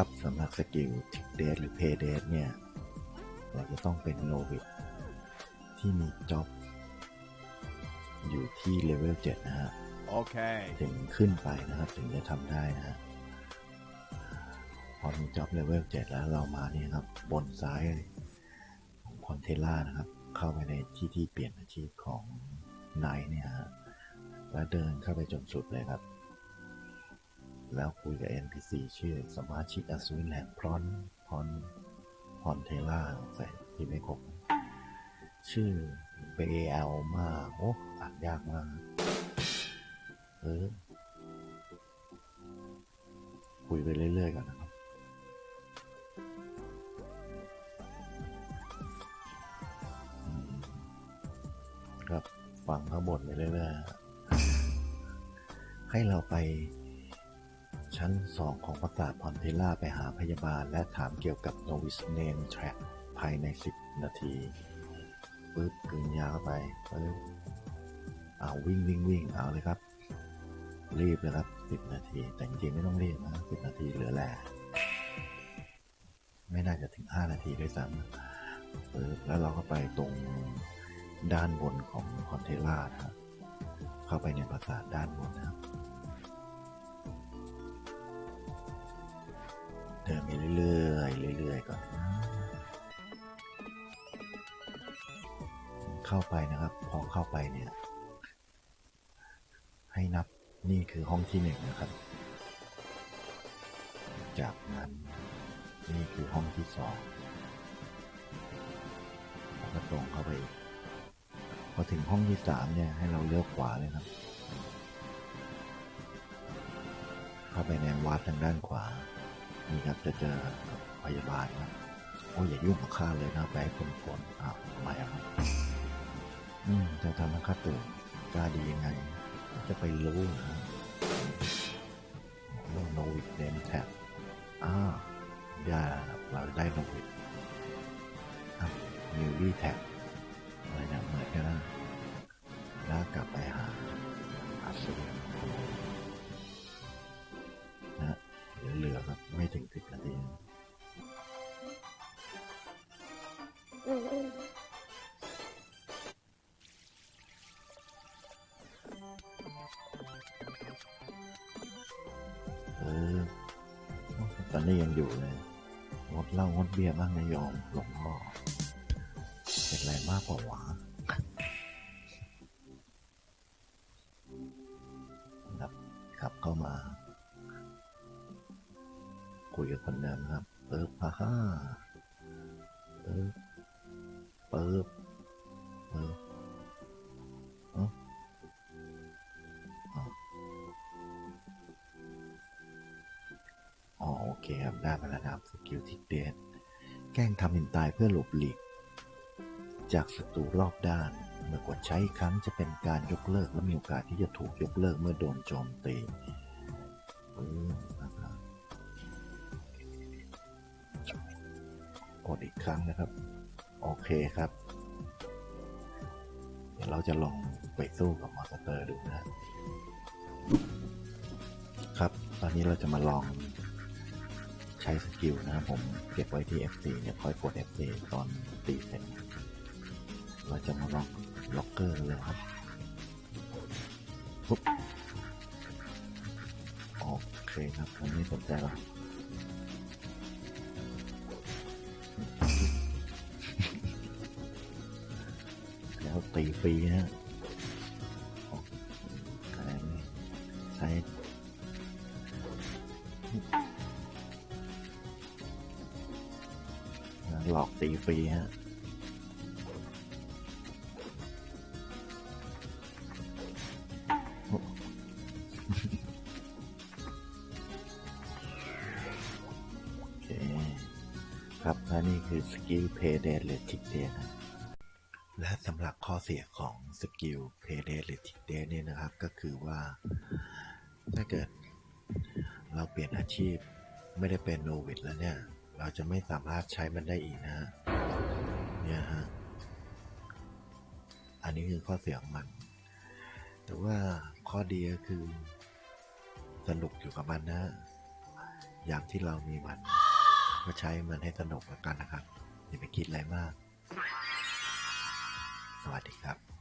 ครับสำหรับสกิลทิกเดทหรือเพย์เดทเนี่ยเราจะต้องเป็นโนวิ e ที่มีจ็อบอยู่ที่เลเวล7นะฮะ Okay. ถึงขึ้นไปนะครับถึงจะทำได้นะฮะพอมีจ็อบเลเวล7แล้วเรามานี่ครับบนซ้ายของคอนเทล่านะครับ เข้าไปในที่ที่เปลี่ยนอาชีพของไนท์เนี่ยฮะแล้วเดินเข้าไปจนสุดเลยครับ แล้วคุยกับ NPC ชื่อสมาชิกอสูรแห่งพรอนพรพรเทล่าใส่ที่ไม่ครบชื่อเบลมากโอ้อ่านยากมากเออคุยไปเรื่อยๆก่อนนะครับครับฟังเขาบ่นไปเรื่อยๆให้เราไป ชั้นสองของประสาทพอนเทล่าไปหาพยาบาล และถามเกี่ยวกับ Novice Name Track ภายใน 10 นาทีปึ๊บกลืนยาเข้าไปปึ๊บเอาวิ่งวิ่งวิ่งเอาเลยครับ รีบเลยครับ 10 นาที แต่จริงๆไม่ต้องรีบนะ10 นาทีเหลือแหละไม่น่าจะถึง 5 นาทีด้วยซ้ำปึ๊บแล้วเราก็ไปตรงด้านบนของคอนเทล่านะครับเข้าไปในปราสาทด้านบนนะครับ เดินไปเรื่อยๆเรื่อยๆก่อนนะเข้าไปนะครับ พอเข้าไปเนี่ย ให้นับนี่คือห้องที่หนึ่งนะครับ จากนั้นนี่คือห้องที่สองแล้วก็ตรงเข้าไปอีกพอถึงห้องที่สามเนี่ยให้เราเลี้ยวขวาเลยครับ เข้าไปในวัดทางด้านขวา นี่ครับจะเจอกับพยาบาลครับโอ้ยอย่ายุ่งกับข้าเลยนะไปให้คนผลอ้าวทำไมอะครับอืมจะทำให้ข้าตื่นกล้าดียังไง จะไปรู้นะโนวิดเนมแท็บอ่าได้เราได้โนวิดอะนิววี่แท็บอะไรนะเหมือนกันนะแล้วกลับไปหาอาซูน เออตอนนี้ยังอยู่เลย งดเหล้างดเบียร์บ้างนะโยมหลวงพ่อเป็นไรมากกว่าหวาครับขับเข้ามา คุยกับคนเดิมครับเปิบฮ่าฮ่า ปิบเปิบเอออ๋ออ๋อโอเคครับได้มาแล้วนะครับสกิลทิกเดนแกล้งทำเป็นตายเพื่อหลบหลีก จากศัตรูรอบด้าน เมื่อกดใช้อีกครั้งจะเป็นการยกเลิกและมีโอกาสที่จะถูกยกเลิกเมื่อโดนโจมตีกดอีกครั้งนะครับ โอเคครับ เดี๋ยวเราจะลองไปสู้กับมอนสเตอร์ดูนะครับครับ ตอนนี้เราจะมาลองใช้สกิลนะครับผมเก็บไว้ที่ F4 เนี่ยคอยกด F4 ตอนตีเสร็จเราจะมาลองล็อกเกอร์เลยครับปุ๊บโอเคครับผมไม่สนใจรอกแล้ว ตีฟรีนะฮะอะไรนี่ใช้หลอกตีฟรีฮะโอเคครับและนี่คือสกิลเพย์เด d หรือทิกเดทนะ และสำหรับข้อเสียของสกิลเพเดหรือทิเดเนี่ยนะครับ ก็คือว่าถ้าเกิดเราเปลี่ยนอาชีพไม่ได้เป็นโนวิดแล้วเนี่ย เราจะไม่สามารถใช้มันได้อีกนะฮะเนี่ยฮะอันนี้คือข้อเสียของมัน แต่ว่าข้อดีก็คือสนุกอยู่กับมันนะยอย่างที่เรามีมัน ก็ใช้มันให้สนุกแล้วกันนะครับอย่าไปคิดอะไรมาก วัสดีครับ